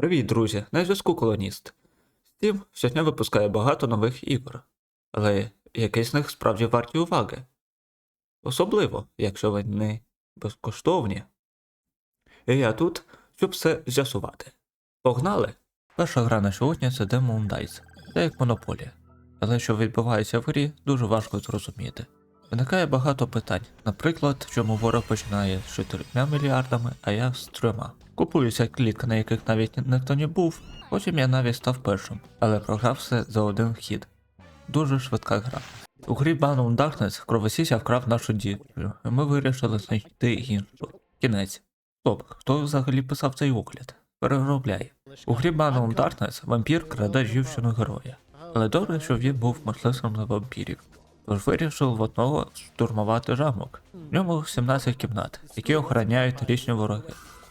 Привіт, друзі! На зв'язку колоніст. Steam щодня випускає багато нових ігор, але які з них справді варті уваги. Особливо, якщо вони безкоштовні. І я тут, щоб все з'ясувати. Погнали! Перша гра на сьогодні це Demon Dice. Це як монополія. Але що відбувається в грі, дуже важко зрозуміти. Виникає багато питань. Наприклад, чому ворог починає з 4 мільярдами, а я з трьома. Купуюся клітки, на яких навіть ніхто не був, потім я навіть став першим, але програв все за один хід. Дуже швидка гра. У грі Bound Darkness кровосіся вкрав нашу дівчину, і ми вирішили знайти іншу. Кінець. Стоп, хто взагалі писав цей огляд? Переробляй. У грі Bound Darkness вампір краде дівчину героя. Але добре, що він був мисливцем на вампірів. Тож вирішив в одного штурмувати замок. В ньому 17 кімнат, які охороняють річні вороги.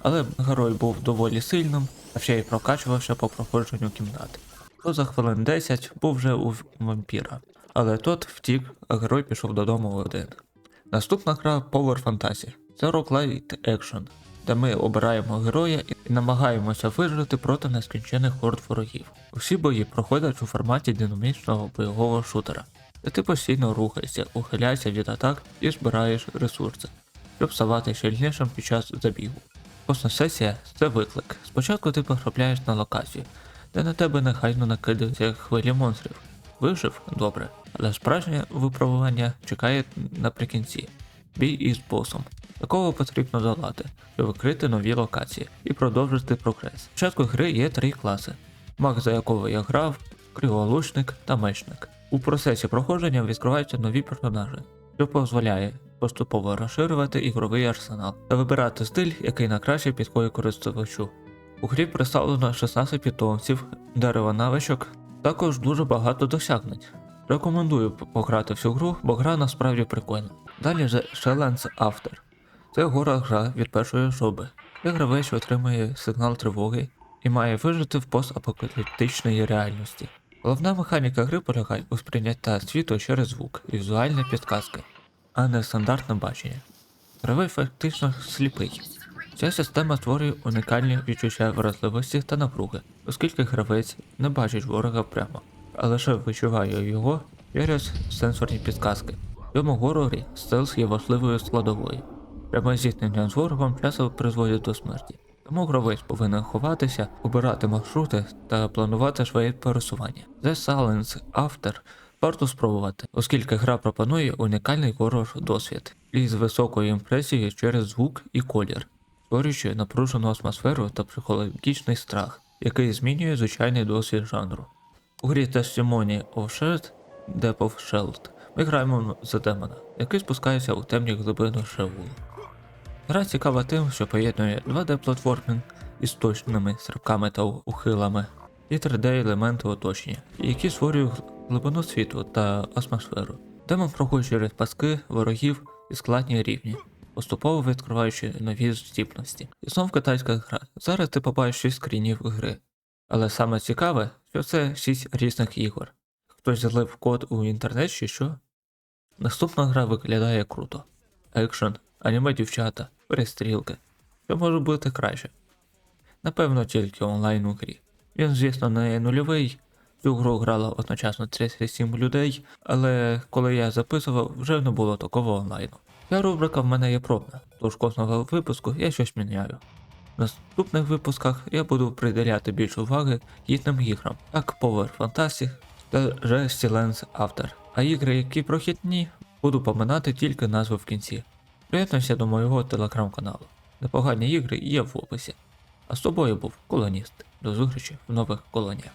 Але герой був доволі сильним, а ще й прокачувався по проходженню кімнат. За хвилин 10 був вже у вампіра. Але тот втік, а герой пішов додому один. Наступна гра Power Fantasy. Це roguelite екшен, де ми обираємо героя і намагаємося вижити проти нескінчених хорд ворогів. Усі бої проходять у форматі динамічного бойового шутера, де ти постійно рухаєшся, ухиляєшся від атак і збираєш ресурси, щоб ставати сильнішим під час забігу. Кожна сесія це виклик. Спочатку ти потрапляєш на локацію, де на тебе нехайно накидаються хвилі монстрів. Вижив добре, але справжнє випробування чекає наприкінці. Бій із босом. Такого потрібно долати, щоб викрити нові локації і продовжити прогрес. Спочатку гри є три класи: маг, за якого я грав, криголучник та мечник. У процесі проходження відкриваються нові персонажі, що дозволяє поступово розширювати ігровий арсенал та вибирати стиль, який на краще підходить користувачу. У грі представлено 16 питомців, дерева навичок, також дуже багато досягнень. Рекомендую пограти всю гру, бо гра насправді прикольна. Далі The Shellens After. Це гора гра від першої особи, де гравець отримує сигнал тривоги і має вижити в постапокаліптичній реальності. Головна механіка гри полягає у сприйняття світу через звук і візуальні підказки, а не стандартне бачення. Гравець фактично сліпий. Ця система створює унікальні відчуття вразливості та напруги, оскільки гравець не бачить ворога прямо, а лише відчуває його через сенсорні підказки. В цьому горорі стелс є важливою складовою. Пряме зіткнення з ворогом часто призводить до смерті. Тому гравець повинен ховатися, обирати маршрути та планувати своє пересування. The Silence After варто спробувати, оскільки гра пропонує унікальний горор досвід із високою імпресією через звук і колір, створюючи напружену атмосферу та психологічний страх, який змінює звичайний досвід жанру. У грі Testimony of Sheld Death of Sheld ми граємо за демона, який спускається у темні глибини Шеулу. Гра цікава тим, що поєднує 2D-платформінг із точними стрибками та ухилами і 3D-елементи оточення, які створюють глибину світу та атмосферу. Демон проходить через паски, ворогів і складні рівні, поступово відкриваючи нові здібності. І знов китайська гра. Зараз ти побачиш 6 скрінів гри. Але саме цікаве, що це 6 різних ігор. Хтось залив код у інтернет чи що? Наступна гра виглядає круто. Екшен, аніме дівчата, перестрілки. Що може бути краще? Напевно, тільки онлайн у грі. Він, звісно, не нульовий. Цю гру грало одночасно 37 людей, але коли я записував, вже не було такого онлайну. Ця рубрика в мене є пробна, тож кожного випуску я щось міняю. В наступних випусках я буду приділяти більше уваги гідним іграм, як Power Fantasy та Silence After. А ігри, які прохідні, буду поминати тільки назви в кінці. Приєднуйся до моєго телеграм-каналу. Непогані ігри є в описі. А з тобою був колоніст. До зустрічі в нових колоніях.